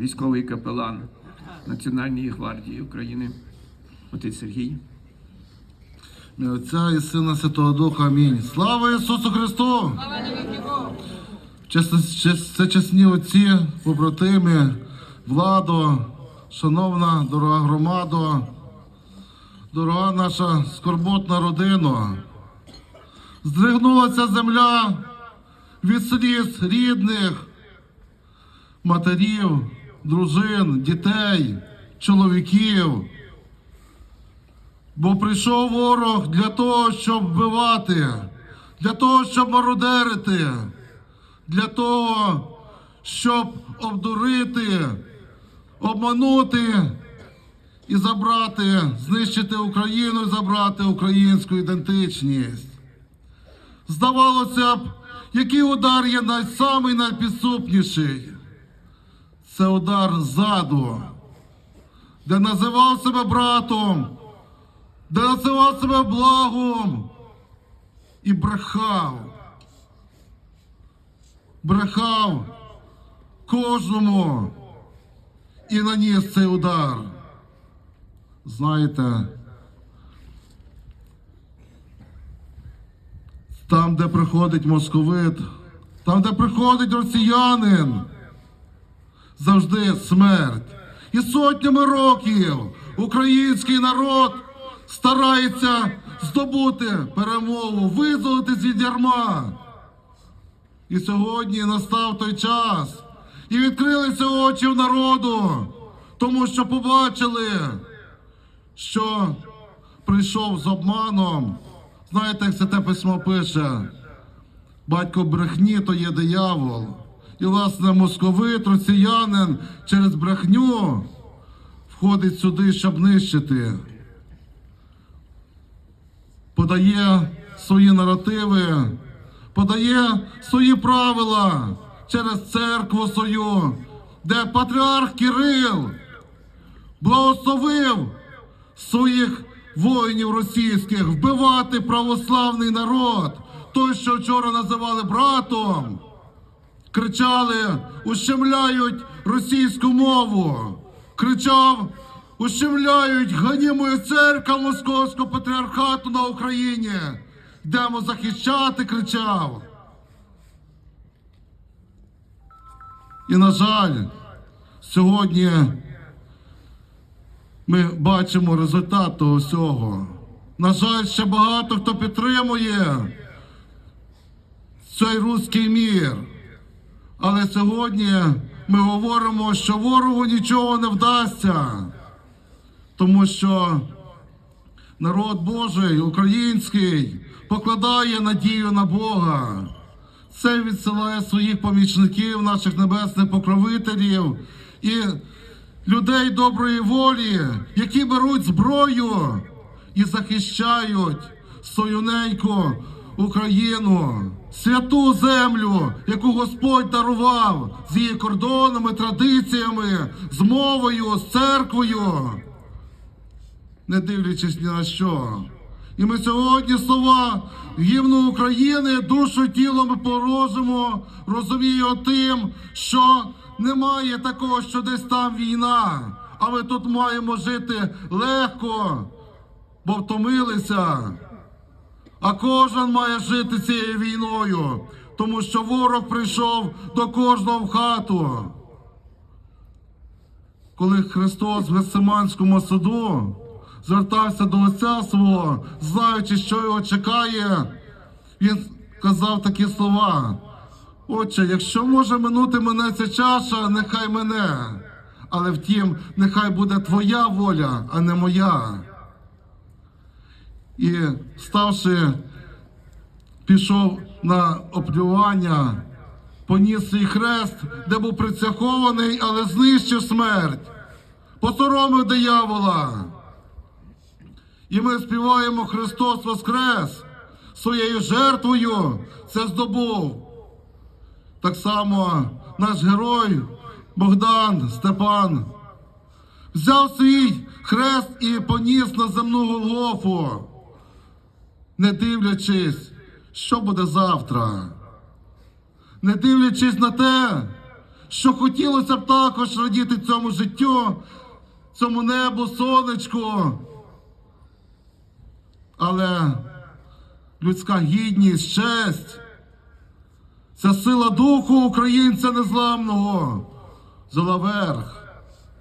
військовий капелан Національної гвардії України. Отець Сергій. Отця і Сина Святого Духа. Амінь. Слава Ісусу Христу! Це чесні отці, побратими, владо, шановна, дорога громадо, дорога наша скорботна родина. Здригнулася земля від сліз рідних, матерів, дружин, дітей, чоловіків. Бо прийшов ворог для того, щоб вбивати, для того, щоб мародерити, для того, щоб обдурити, обманути і забрати, знищити Україну і забрати українську ідентичність. Здавалося б, який удар є най- самий найпідступніший? Це удар ззаду, де називав себе братом де називав себе благом і брехав. Брехав кожному і наніс цей удар. Знаєте, там, де приходить московит, там, де приходить росіянин, завжди смерть. І сотнями років український народ старається здобути перемогу, визволитись від ярма. І сьогодні настав той час, і відкрилися очі в народу, тому що побачили, що прийшов з обманом. Знаєте, як святе письмо пише, батько брехні то є диявол. І, власне, московит, росіянин через брехню входить сюди, щоб нищити. Подає свої наративи, подає свої правила через церкву свою, де патріарх Кирил благословив своїх воїнів російських вбивати православний народ, той, що вчора називали братом кричали, ущемляють російську мову. Кричав, ущемляють, ганімо церква Московського патріархату на Україні. Йдемо захищати, кричав. І, на жаль, сьогодні ми бачимо результат того всього. На жаль, ще багато хто підтримує цей руський мір. Але сьогодні ми говоримо, що ворогу нічого не вдасться, тому що народ Божий, український, покладає надію на Бога. Це відсилає своїх помічників, наших небесних покровителів і людей доброї волі, які беруть зброю і захищають свою неньку Україну, святу землю, яку Господь дарував з її кордонами, традиціями, з мовою, з церквою, не дивлячись ні на що. І ми сьогодні слова гімну України, душу тіло ми порожимо, розуміємо тим, що немає такого, що десь там війна, а ми тут маємо жити легко, бо втомилися. А кожен має жити цією війною, тому що ворог прийшов до кожного в хату. Коли Христос в Гесиманському саду звертався до Отця свого, знаючи, що його чекає, він казав такі слова. Отче, якщо може минути мене ця чаша, нехай мене. Але втім, нехай буде твоя воля, а не моя. І ставши, пішов на оплювання, поніс свій хрест, де був прицяхований, але знищив смерть, посоромив диявола. І ми співаємо Христос Воскрес своєю жертвою це здобув. Так само наш герой Богдан Степан взяв свій хрест і поніс на земну Голгофу, не дивлячись, що буде завтра, не дивлячись на те, що хотілося б також радіти цьому життю, цьому небу, сонечку. Але людська гідність, честь, ця сила духу українця незламного. Взяла верх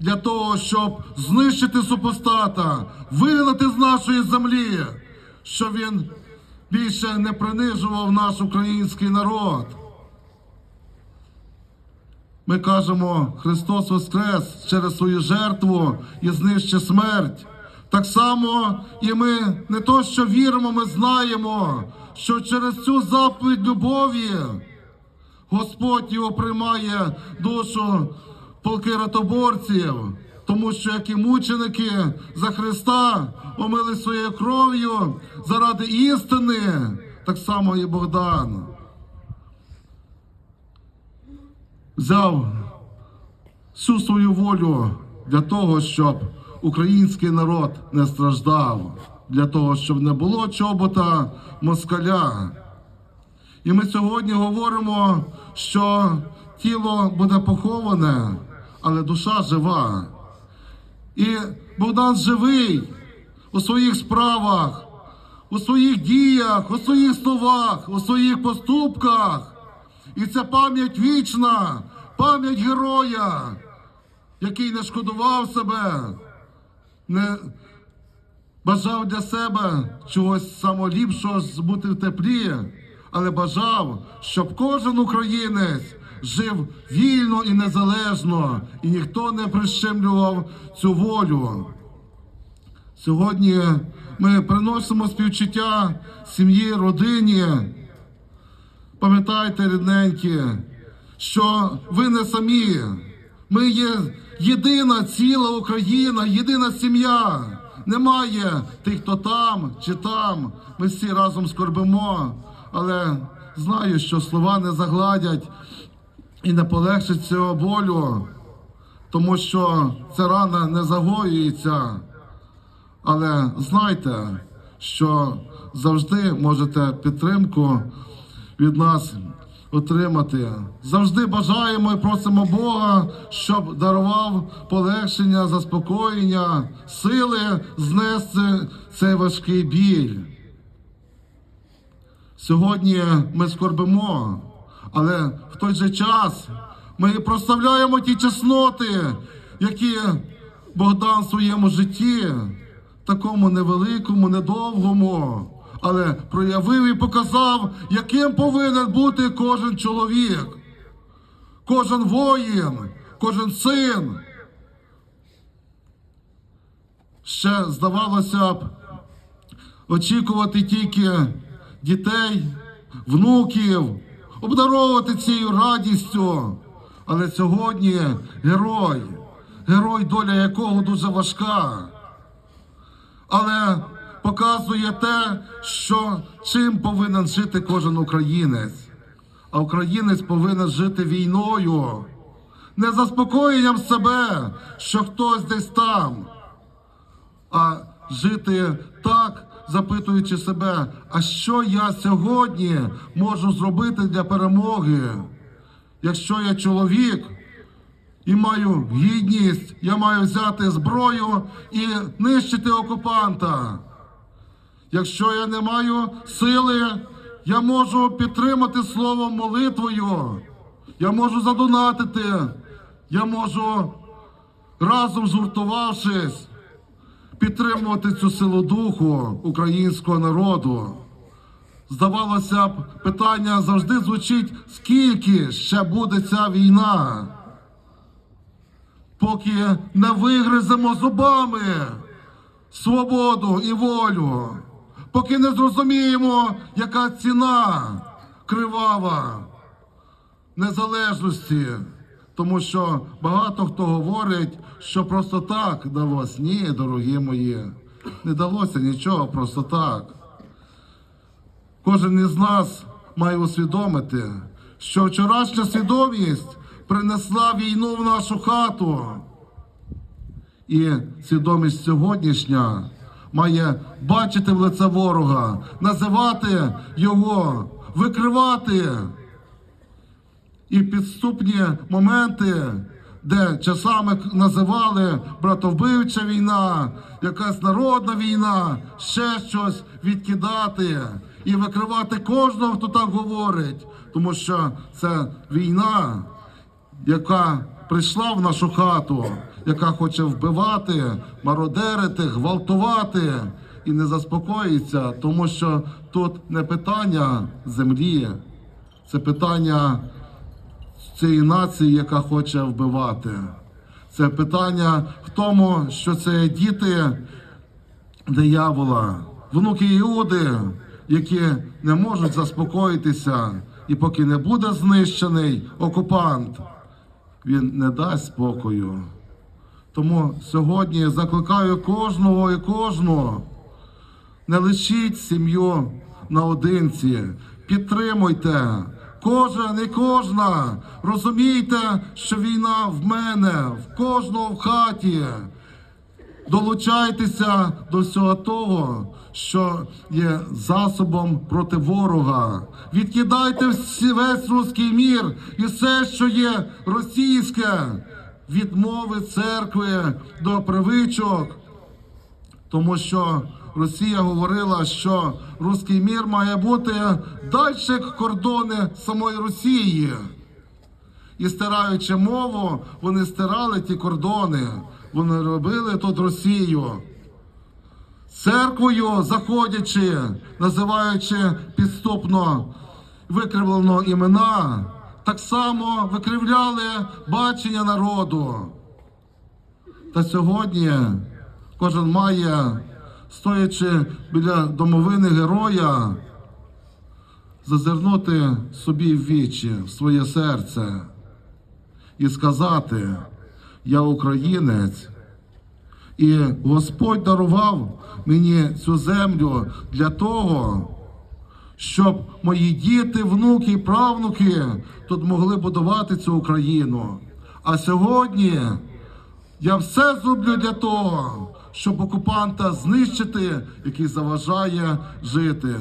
для того, щоб знищити супостата, вигнати з нашої землі, щоб він більше не принижував наш український народ. Ми кажемо, Христос Воскрес через свою жертву і знищить смерть. Так само і ми не то, що віримо, ми знаємо, що через цю заповідь любові Господь його приймає душу полки ротоборців, тому що як і мученики за Христа омили своєю кров'ю заради істини, так само і Богдан. Взяв всю свою волю для того, щоб український народ не страждав, для того, щоб не було чобота москаля. І ми сьогодні говоримо, що тіло буде поховане, але душа жива. І Богдан живий у своїх справах, у своїх діях, у своїх словах, у своїх поступках. І це пам'ять вічна, пам'ять героя, який не шкодував себе, не бажав для себе чогось самоліпшого, бути в теплі, але бажав, щоб кожен українець жив вільно і незалежно, і ніхто не прищемлював цю волю. Сьогодні ми приносимо співчуття сім'ї, родині. Пам'ятайте, рідненькі, що ви не самі. Ми є єдина ціла Україна, єдина сім'я. Немає тих, хто там чи там. Ми всі разом скорбимо. Але знаю, що слова не загладять і не полегшать цього болю, тому що ця рана не загоюється. Але знайте, що завжди можете підтримку від нас отримати. Завжди бажаємо і просимо Бога, щоб дарував полегшення, заспокоєння, сили знести цей важкий біль. Сьогодні ми скорбимо, але в той же час ми і прославляємо ті чесноти, які Богдан в своєму житті, такому невеликому, недовгому, але проявив і показав, яким повинен бути кожен чоловік, кожен воїн, кожен син. Ще здавалося б, очікувати тільки дітей, внуків, обдаровувати цією радістю. Але сьогодні герой, герой, доля якого дуже важка. Але показує те, що чим повинен жити кожен українець. А українець повинен жити війною, не заспокоєнням себе, що хтось десь там а жити запитуючи себе, а що я сьогодні можу зробити для перемоги? Якщо я чоловік і маю гідність, я маю взяти зброю і нищити окупанта. Якщо я не маю сили, я можу підтримати словом молитвою, я можу задонатити, я можу разом згуртувавшись підтримувати цю силу духу українського народу. Здавалося б, питання завжди звучить: скільки ще буде ця війна? Поки не вигриземо зубами свободу і волю, поки не зрозуміємо, яка ціна кривава незалежності. Тому що багато хто говорить, що просто так далось. Ні, дорогі мої, не далося нічого просто так. Кожен із нас має усвідомити, що вчорашня свідомість принесла війну в нашу хату. І свідомість сьогоднішня має бачити в лице ворога, називати його, викривати і підступні моменти, де часами називали братовбивча війна, якась народна війна, ще щось відкидати і викривати кожного, хто так говорить, тому що це війна, яка прийшла в нашу хату, яка хоче вбивати, мародерити, гвалтувати і не заспокоїться, тому що тут не питання землі, це питання цієї нації, яка хоче вбивати. Це питання в тому, що це діти диявола, внуки Іуди, які не можуть заспокоїтися, і поки не буде знищений окупант, він не дасть спокою. Тому сьогодні закликаю кожного і кожну, не лишіть сім'ю наодинці, підтримуйте. Кожен і кожна. Розумійте, що війна в мене, в кожного в хаті. Долучайтеся до всього того, що є засобом проти ворога. Відкидайте весь руський мір і все, що є російське, відмови церкви до привичок, тому що Росія говорила, що руський мір має бути далі кордони самої Росії. І стираючи мову, вони стирали ті кордони. Вони робили тут Росію. Церквою заходячи, називаючи підступно викривлено імена, так само викривляли бачення народу. Та сьогодні кожен має, стоячи біля домовини героя, зазирнути собі в вічі, в своє серце і сказати: Я українець, і Господь дарував мені цю землю для того, щоб мої діти, внуки і правнуки тут могли будувати цю Україну. А сьогодні я все зроблю для того, щоб окупанта знищити, який заважає жити.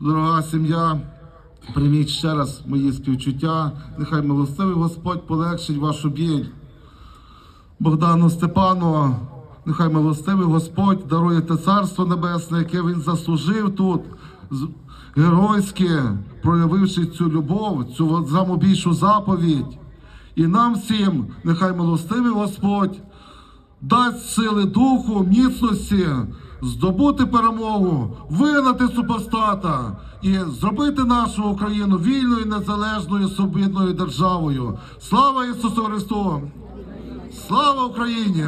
Дорога сім'я, прийміть ще раз мої співчуття. Нехай милостивий Господь полегшить вашу біль. Богдану Степану, нехай милостивий Господь дарує те царство небесне, яке він заслужив тут, геройськи проявивши цю любов, цю самобільшу заповідь. І нам всім, нехай милостивий Господь дасть сили духу, міцності, здобути перемогу, вигнати супостата і зробити нашу Україну вільною, незалежною, собідною державою. Слава Ісусу Христу! Слава Україні!